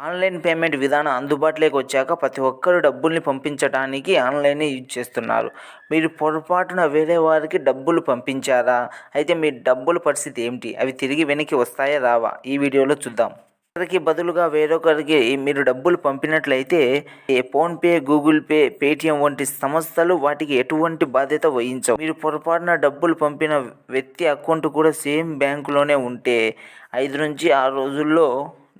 Online payment విధానం అందుబాటులోకి వచ్చాక ప్రతి ఒక్కరు డబ్బుల్ని పంపించడానికి ఆన్లైనే యూజ్ చేస్తున్నారు. మీరు పొరపాటున వేరే వారికి డబ్బులు పంపించారా? అయితే మీ డబ్బుల పరిస్థితి ఏమిటి? అవి తిరిగి వెనక్కి వస్తాయా? రావా? ఈ వీడియోలో చూద్దాం. ఒకరికి బదులుగా వేరొకరికి మీరు డబ్బులు పంపినట్లయితే ఏ ఫోన్పే గూగుల్ పే పేటిఎం వంటి సంస్థలు వాటికి ఎటువంటి బాధ్యత వహించవు. మీరు పొరపాటున డబ్బులు పంపిన వ్యక్తి అకౌంట్ కూడా సేమ్ బ్యాంకులోనే ఉంటే ఐదు నుంచి ఆరు రోజుల్లో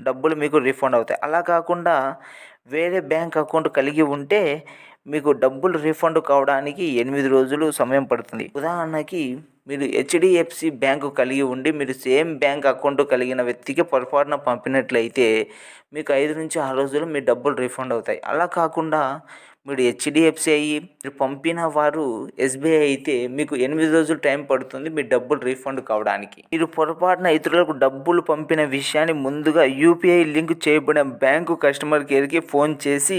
డబ్బులు మీకు రీఫండ్ అవుతాయి. అలా కాకుండా వేరే బ్యాంక్ అకౌంట్ కలిగి ఉంటే మీకు డబ్బులు రీఫండ్ కావడానికి ఎనిమిది రోజులు సమయం పడుతుంది. ఉదాహరణకి మీరు హెచ్డిఎఫ్సి బ్యాంకు కలిగి ఉండి మీరు సేమ్ బ్యాంక్ అకౌంట్ కలిగిన వ్యక్తికి పొరపాటున పంపినట్లయితే మీకు ఐదు నుంచి ఆరు రోజులు మీ డబ్బులు రీఫండ్ అవుతాయి. అలా కాకుండా మీరు హెచ్డిఎఫ్సి అయ్యి మీరు పంపిన వారు ఎస్బీఐ అయితే మీకు ఎనిమిది రోజులు టైం పడుతుంది మీ డబ్బులు రీఫండ్ కావడానికి. మీరు పొరపాటున ఇతరులకు డబ్బులు పంపిన విషయాన్ని ముందుగా యూపీఐ లింక్ చేయబడిన బ్యాంకు కస్టమర్ కేర్కి ఫోన్ చేసి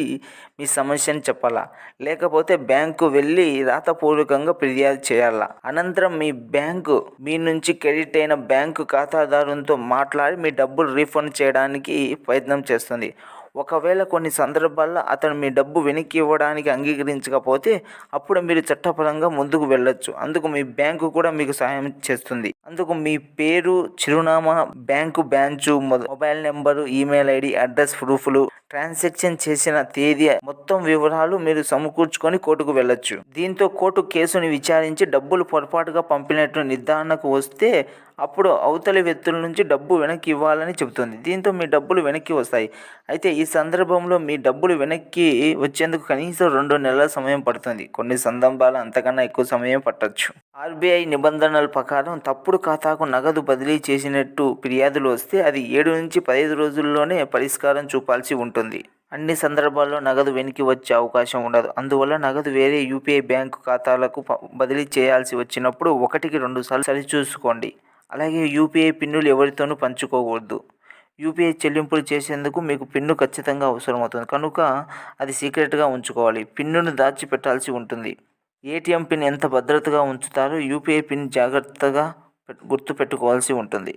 మీ సమస్యను చెప్పాలా? లేకపోతే బ్యాంకు వెళ్ళి రాతపూర్వకంగా ఫిర్యాదు చేయాలా? అనంతరం మీ బ్యాంకు మీ నుంచి క్రెడిట్ అయిన బ్యాంకు ఖాతాదారునితో మాట్లాడి మీ డబ్బులు రీఫండ్ చేయడానికి ప్రయత్నం చేస్తుంది. ఒకవేళ కొన్ని సందర్భాల్లో అతను మీ డబ్బు వెనక్కి ఇవ్వడానికి అంగీకరించకపోతే అప్పుడు మీరు చట్టపరంగా ముందుకు వెళ్ళొచ్చు. అందుకు మీ బ్యాంకు కూడా మీకు సహాయం చేస్తుంది. అందుకు మీ పేరు చిరునామా bank branch mobile number email ID address ప్రూఫ్లు ట్రాన్సాక్షన్ చేసిన తేదీ మొత్తం వివరాలు మీరు సమకూర్చుకొని కోర్టుకు వెళ్ళొచ్చు. దీంతో కోర్టు కేసుని విచారించి డబ్బులు పొరపాటుగా పంపినట్టు నిర్ధారణకు వస్తే అప్పుడు అవతలి వ్యక్తుల నుంచి డబ్బు వెనక్కి ఇవ్వాలని చెబుతుంది. దీంతో మీ డబ్బులు వెనక్కి వస్తాయి. అయితే ఈ సందర్భంలో మీ డబ్బులు వెనక్కి వచ్చేందుకు కనీసం రెండు నెలల సమయం పడుతుంది. కొన్ని సందర్భాలు అంతకన్నా ఎక్కువ సమయం పట్టవచ్చు ఆర్బీఐ నిబంధనల ప్రకారం తప్పుడు ఖాతాకు నగదు బదిలీ చేసినట్టు ఫిర్యాదులు వస్తే అది ఏడు నుంచి పదిహేను రోజుల్లోనే పరిష్కారం చూపాల్సి ఉంటుంది. అన్ని సందర్భాల్లో నగదు వెనక్కి వచ్చే అవకాశం ఉండదు. అందువల్ల నగదు వేరే యూపీఐ బ్యాంకు ఖాతాలకు బదిలీ చేయాల్సి వచ్చినప్పుడు ఒకటికి రెండు సార్లు సరిచూసుకోండి. అలాగే యూపీఐ పిన్నులు ఎవరితోనూ పంచుకోకూడదు. యూపీఐ చెల్లింపులు చేసేందుకు మీకు పిన్ను ఖచ్చితంగా అవసరమవుతుంది. కనుక అది సీక్రెట్గా ఉంచుకోవాలి. పిన్నును దాచిపెట్టాల్సి ఉంటుంది. ఏటీఎం పిన్ ఎంత భద్రతగా ఉంచుతారో యూపీఐ పిన్ జాగ్రత్తగా గుర్తుపెట్టుకోవాల్సి ఉంటుంది.